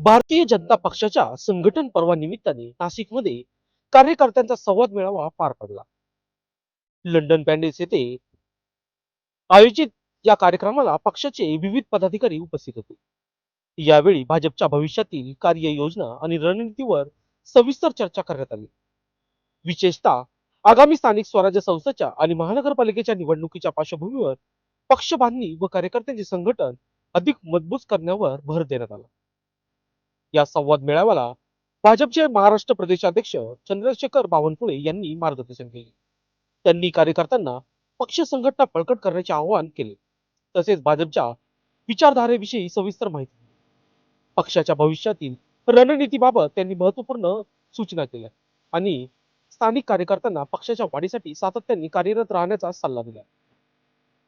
भारतीय जनता पक्षाच्या संघटन पर्वानिमित्ताने नाशिकमध्ये कार्यकर्त्यांचा संवाद मेळावा पार पडला. लंडन पॅन्डेस येथे आयोजित या कार्यक्रमाला पक्षाचे विविध पदाधिकारी उपस्थित होते. यावेळी भाजपच्या भविष्यातील कार्ययोजना आणि रणनीतीवर सविस्तर चर्चा करण्यात आली. विशेषतः आगामी स्थानिक स्वराज्य संस्थेच्या आणि महानगरपालिकेच्या निवडणुकीच्या पार्श्वभूमीवर पक्ष बांधणी व कार्यकर्त्यांचे संघटन अधिक मजबूत करण्यावर भर देण्यात आला. या संवाद मेळाव्याला भाजपचे महाराष्ट्र प्रदेशाध्यक्ष चंद्रशेखर बावनकुळे यांनी मार्गदर्शन केले. त्यांनी कार्यकर्त्यांना पक्ष संघटना बळकट करण्याचे आवाहन केले. तसेच भाजपच्या विचारधारेविषयी सविस्तर माहिती दिली. पक्षाच्या भविष्यातील रणनीतीबाबत त्यांनी महत्त्वपूर्ण सूचना केल्या आणि स्थानिक कार्यकर्त्यांना पक्षाच्या वाढीसाठी सातत्याने कार्यरत राहण्याचा सल्ला दिला.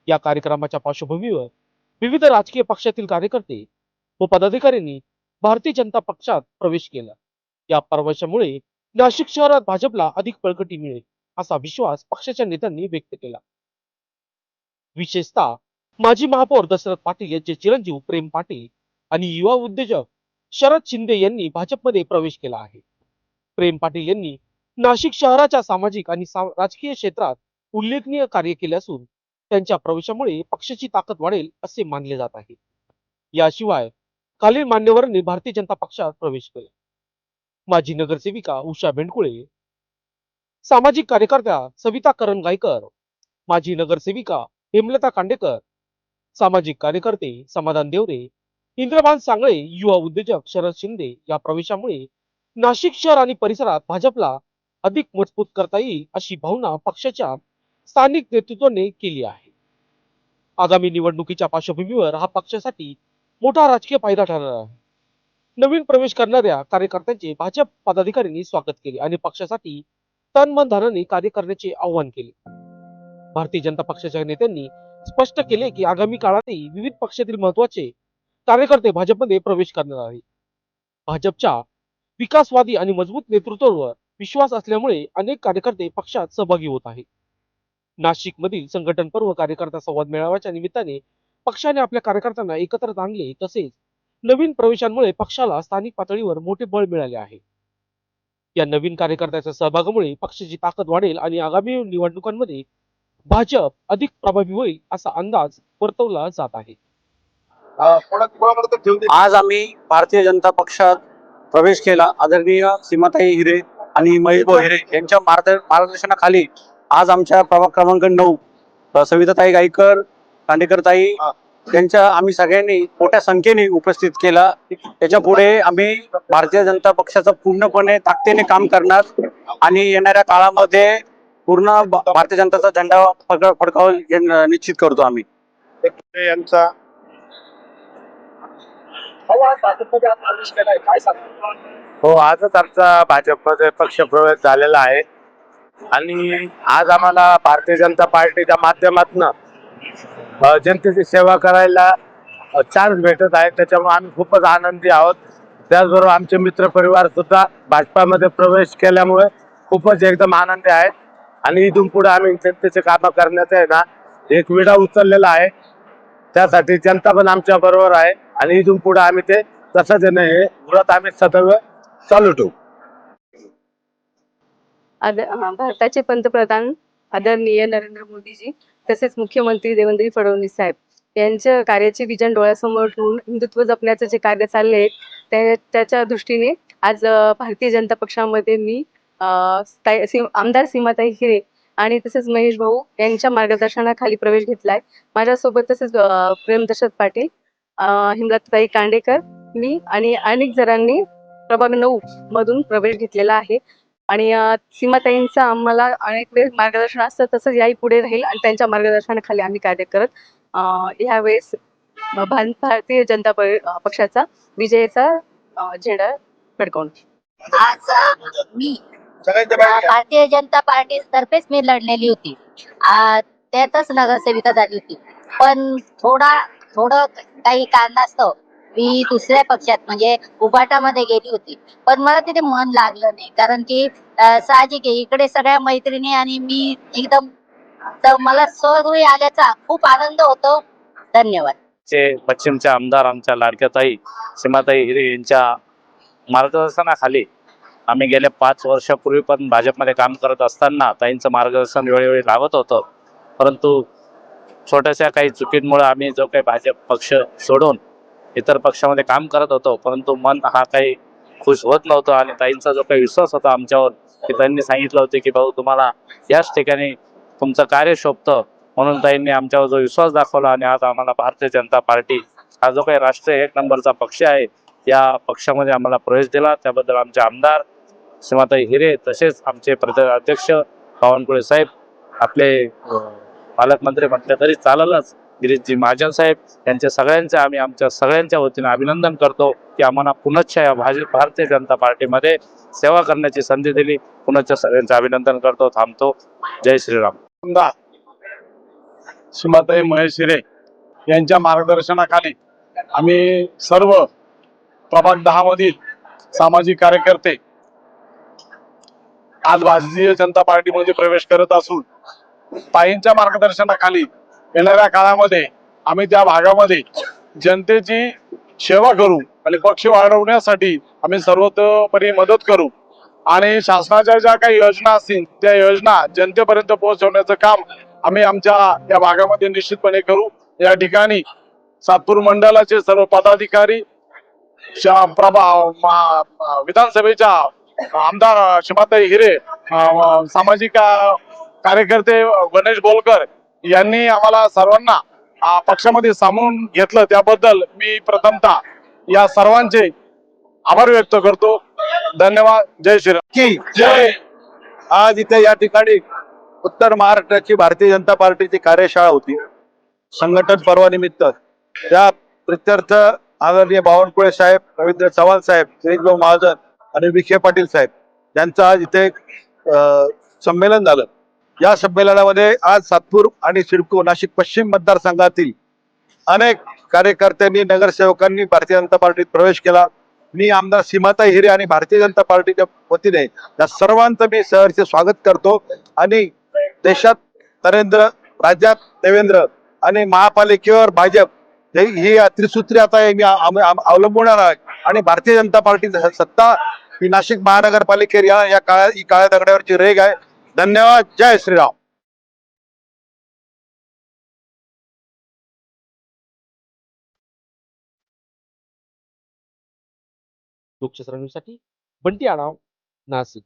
या कार्यक्रमाच्या पार्श्वभूमीवर विविध राजकीय पक्षातील कार्यकर्ते व पदाधिकाऱ्यांनी भारतीय जनता पक्षात प्रवेश केला. या प्रवेशामुळे नाशिक शहरात भाजपला अधिक बळकटी मिळेल असा विश्वास पक्षाच्या नेत्यांनी व्यक्त केला. विशेषतः माजी महापौर दशरथ पाटील यांचे चिरंजीव प्रेम पाटील आणि युवा उद्योजक शरद शिंदे यांनी भाजपमध्ये प्रवेश केला आहे. प्रेम पाटील यांनी नाशिक शहराच्या सामाजिक आणि सा- राजकीय क्षेत्रात उल्लेखनीय कार्य केले असून त्यांच्या प्रवेशामुळे पक्षाची ताकद वाढेल असे मानले जात आहे. याशिवाय खालील मान्यवरांनी भारतीय जनता पक्षात प्रवेश केला. माजी नगरसेविका उषा बेंडकुळे सामाजिक कार्यकर्त्या सविता करण गायकर माजी नगरसेविका हेमलता कांडेकर सामाजिक कार्यकर्ते समाधान देवरे इंद्रभान सांगळे युवा उद्योजक शरद शिंदे या प्रवेशामुळे नाशिक शहर आणि परिसरात भाजपला अधिक मजबूत करता येईल अशी भावना पक्षाच्या स्थानिक नेतृत्वाने केली आहे. आगामी निवडणुकीच्या पार्श्वभूमीवर हा पक्षासाठी मोठा राजकीय फायदा ठरणार आहे नवीन प्रवेश करणाऱ्या कार्यकर्त्यांचे भाजप पदाधिकाऱ्यांनी स्वागत केले आणि पक्षासाठी तन मन धनाने कार्य करण्याचे आवाहन केले. भारतीय जनता पक्षाच्या नेत्यांनी स्पष्ट केले की आगामी काळातही विविध पक्षातील महत्त्वाचे कार्यकर्ते भाजपमध्ये प्रवेश करणार आहेत. भाजपच्या विकासवादी आणि मजबूत नेतृत्वावर विश्वास असल्यामुळे अनेक कार्यकर्ते पक्षात सहभागी होत आहेत. नाशिक मधील संघटन पर्व कार्यकर्ता संवाद मेळाव्याच्या निमित्ताने पक्षाने आपल्या कार्यकर्त्यांना एकत्र आणले तसेच नवीन प्रवेशांमुळे पक्षाला स्थानिक पातळीवर मोठे बळ मिळाले आहे. या नवीन कार्यकर्त्याच्या सहभागामुळे पक्षाची ताकद वाढेल आणि आगामी निवडणुकांमध्ये भाजप अधिक प्रभावी होईल असा अंदाज वर्तवला जात आहे. आज आम्ही भारतीय जनता पक्षात प्रवेश केला. आदरणीय सीमाताई हिरे आणि महेश भाऊ हिरे यांच्या मार्ग मार्गदर्शनाखाली आज आमच्या प्रभाग क्रमांक नऊ सविताताई गायकर कांडेकरताई यांच्या आम्ही सगळ्यांनी मोठ्या संख्येने उपस्थित केला. त्याच्या पुढे आम्ही भारतीय जनता पक्षाचं पूर्णपणे ताकदीने काम करणार आणि येणाऱ्या काळामध्ये पूर्ण भारतीय जनताचा झेंडा फड- फडकावून घेणं निश्चित करतो आम्ही. यांचा. हो आजच आमचा भाजपमध्ये पक्ष प्रवेश झालेला आहे. आणि आज आम्हाला भारतीय जनता पार्टीच्या माध्यमातून जनतेची सेवा करायला चान्स भेटत आहे. त्याच्यामुळे आम्ही खूपच आनंदी आहोत. त्याचबरोबर आमचे मित्र परिवार सुद्धा भाजपामध्ये प्रवेश केल्यामुळे खूपच एकदम आनंदी आहेत. आणि इथून पुढे आम्ही जनतेचे कामं करण्याचा आहे ना एक विडा उचललेला आहे. त्यासाठी जनता पण आमच्या बरोबर आहे. आणि इथून पुढे आम्ही ते तसंच देणं हे व्रत आम्ही सदैव चालू ठेवू. भारताचे पंतप्रधान आदरणीय नरेंद्र मोदीजी तसेच मुख्यमंत्री देवेंद्र फडणवीस साहेब यांच्या कार्याचे विजन डोळ्यासमोर ठेवून हिंदुत्व जपण्याचं जे कार्य चालले आहे त्या त्याच्या दृष्टीने आज भारतीय जनता पक्षामध्ये मी आमदार सीमाताई हिरे आणि तसेच महेश भाऊ यांच्या मार्गदर्शनाखाली प्रवेश घेतलाय. माझ्यासोबत तसेच प्रेमदशरथ प्रेम पाटील अं, हिमलताई कांडेकर मी आणि अनेक जणांनी प्रभाग नऊ मधून प्रवेश घेतलेला आहे. आणि सीमाताईंचं आम्हाला अनेक वेळेस मार्गदर्शन असतं तसंच याही पुढे राहील आणि त्यांच्या मार्गदर्शनाखाली आम्ही कार्य करत अ, यावेळेस भारतीय जनता पक्षाचा विजयाचा झेंडा फडकवणार आज मी भारतीय जनता पार्टी तर्फेच मी लढलेली होती. आ, त्यातच नगरसेविका झाली होती. पण थोडा थोडं काही कारणास्तव मी दुसऱ्या पक्षात म्हणजे उभाटामध्ये गेली होती. पण मला तिथे मन लागलं नाही. कारण की साहजिक आहे इकडे सगळ्या मैत्रिणी आणि मी एकदम तर मला स्वगृही आल्याचा खूप आनंद होतो. धन्यवाद. चे पश्चिमचे आमदार आमच्या लाडक्याताई सीमाताई हिरे यांच्या मार्गदर्शनाखाली आम्ही गेल्या पाच वर्षापूर्वी पण भाजपमध्ये काम करत असताना ताईंचं मार्गदर्शन वेळोवेळी लावत होतं. परंतु छोट्याशा काही चुकींमुळे आम्ही जो काही भाजप पक्ष सोडून इतर पक्षामध्ये काम करत होतो परंतु मन हा काही खुश होत नव्हतं आणि ताईंचा जो काही विश्वास होता आमच्यावर की त्यांनी सांगितलं होतं की भाऊ तुम्हाला याच ठिकाणी तुमचं कार्य शोभतं. म्हणून ताईंनी आमच्यावर जो विश्वास दाखवला आणि आज आम्हाला भारतीय जनता पार्टी हा जो काही राष्ट्रीय एक नंबरचा पक्ष आहे या पक्षामध्ये आम्हाला प्रवेश दिला. त्याबद्दल आमचे आमदार सीमाताई हिरे तसेच आमचे प्रदेश अध्यक्ष बावनकुळे साहेब आपले पालकमंत्री म्हटले तरी चाललंच. गिरीशजी महाजन साहेब यांच्या सगळ्यांचं आम्ही आमच्या सगळ्यांच्या वतीने अभिनंदन करतो की आम्हाला पुनश्च या भाज भारतीय जनता पार्टीमध्ये सेवा करण्याची संधी दिली. पुनश्च सगळ्यांचं अभिनंदन करतो थांबतो. जय श्रीराम. आमदार सीमाताई महेश हिरे यांच्या मार्गदर्शनाखाली आम्ही सर्व प्रभाग दहा मधील सामाजिक कार्यकर्ते आज भारतीय जनता पार्टीमध्ये प्रवेश करत असून ताईंच्या मार्गदर्शनाखाली येणाऱ्या काळामध्ये आम्ही त्या भागामध्ये जनतेची सेवा करू आणि पक्ष वाढवण्यासाठी आम्ही सर्वतोपरी मदत करू. आणि शासनाच्या ज्या काही योजना असतील त्या योजना जनतेपर्यंत पोहोचवण्याचं काम आम्ही आमच्या या भागामध्ये निश्चितपणे करू. या ठिकाणी सातपूर मंडळाचे सर्व पदाधिकारी प्रभा विधानसभेच्या आमदार शिमाताई हिरे सामाजिक कार्यकर्ते गणेश बोलकर यांनी आम्हाला सर्वांना पक्षामध्ये सामावून घेतलं. त्याबद्दल मी प्रथमतः या सर्वांचे आभार व्यक्त करतो. धन्यवाद. जय श्रीराम आज इथे या ठिकाणी उत्तर महाराष्ट्राची भारतीय जनता पार्टीची कार्यशाळा होती. संघटन पर्वानिमित्त. त्या प्रित्यर्थ आदरणीय बावनकुळे साहेब रवींद्र चव्हाण साहेब गिरीशभाऊ महाजन आणि विखे पाटील साहेब यांचं आज इथे अं, संमेलन झालं. या संमेलनामध्ये आज सातपूर आणि सिडको नाशिक पश्चिम मतदारसंघातील अनेक कार्यकर्त्यांनी नगरसेवकांनी भारतीय जनता पार्टीत प्रवेश केला. मी आमदार सीमाताई हिरे आणि भारतीय जनता पार्टीच्या वतीने या सर्वांचं मी सहर्ष स्वागत करतो. आणि देशात नरेंद्र राज्यात देवेंद्र आणि महापालिकेवर भाजप हे- ही त्रिसूत्री आता हे मी आम- आहे. आणि भारतीय जनता पार्टी सत्ता ही नाशिक महानगरपालिकेवर या या काळ्या ही काळ्या दगडावरची रेग आहे. धन्यवाद जय श्रीराम. लोकशास्त्रासाठी बंटी आढाव नाशिक.